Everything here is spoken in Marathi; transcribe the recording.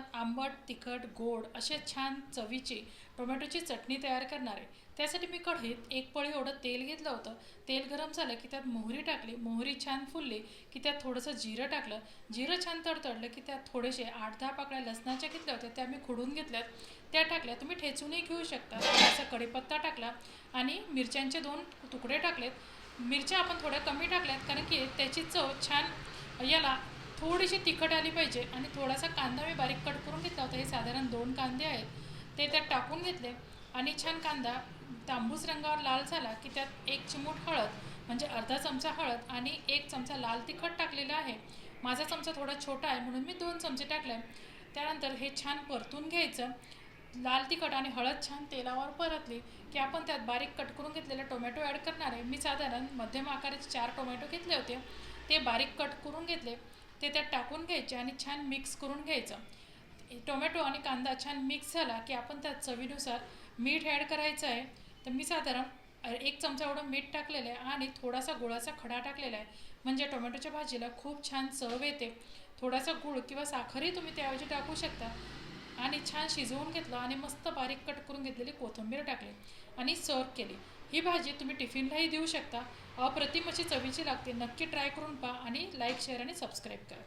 आपण आंबट तिखट गोड असे छान चवीची टोमॅटोची चटणी तयार करणार. आहे त्यासाठी मी कढईत एक पळी एवढं तेल घेतलं होतं. तेल गरम झालं की त्यात मोहरी टाकली. मोहरी छान फुलली की त्यात थोडंसं जिरं टाकलं. जिरं छान तडतडलं की त्यात थोडेसे आठ दहा पाकळ्या लसणाच्या घेतल्या होत्या. त्या मी खुडून घेतल्यात. त्या टाकल्या. तुम्ही ठेचूनही घेऊ शकता. थोडासा कढीपत्ता टाकला आणि मिरच्यांचे दोन तुकडे टाकलेत. मिरच्या आपण थोड्या कमी टाकल्यात कारण की त्याची चव छान याला थोडीशी तिखट आली पाहिजे आणि थोडासा कांदा मी बारीक कट करून घेतला होता. हे साधारण दोन कांदे आहेत. ते त्यात टाकून घेतले आणि छान कांदा तांबूस रंगावर लाल झाला की त्यात एक चिमूट हळद म्हणजे अर्धा चमचा हळद आणि एक चमचा लाल तिखट टाकलेला आहे. माझा चमचा थोडा छोटा आहे म्हणून मी दोन चमचे टाकले. त्यानंतर हे छान परतून घ्यायचं. लाल तिखट आणि हळद छान तेलावर परतली की आपण त्यात बारीक कट करून घेतलेले टोमॅटो ॲड करणार आहे. मी साधारण मध्यम आकाराचे चार टोमॅटो घेतले होते. ते बारीक कट करून घेतले. ते त्यात टाकून घ्यायचे आणि छान मिक्स करून घ्यायचं. टोमॅटो आणि कांदा छान मिक्स झाला की आपण त्यात चवीनुसार मीठ ॲड करायचं आहे. तर मी साधारण एक चमचा एवढं मीठ टाकलेलं आहे आणि थोडासा गुळाचा खडा टाकलेला आहे. म्हणजे टोमॅटोच्या भाजीला खूप छान चव येते. थोडासा गुळ किंवा साखरही तुम्ही त्याऐवजी टाकू शकता. आणि छान शिजवून घेतलं आणि मस्त बारीक कट करून घेतलेली कोथिंबीर टाकली आणि सर्व केली. ही भाजी तुम्ही टिफिनलाही देऊ शकता. अप्रतिम अशी चवीची लागते. नक्की ट्राय करून पहा आणि लाईक शेअर आणि सबस्क्राईब करा.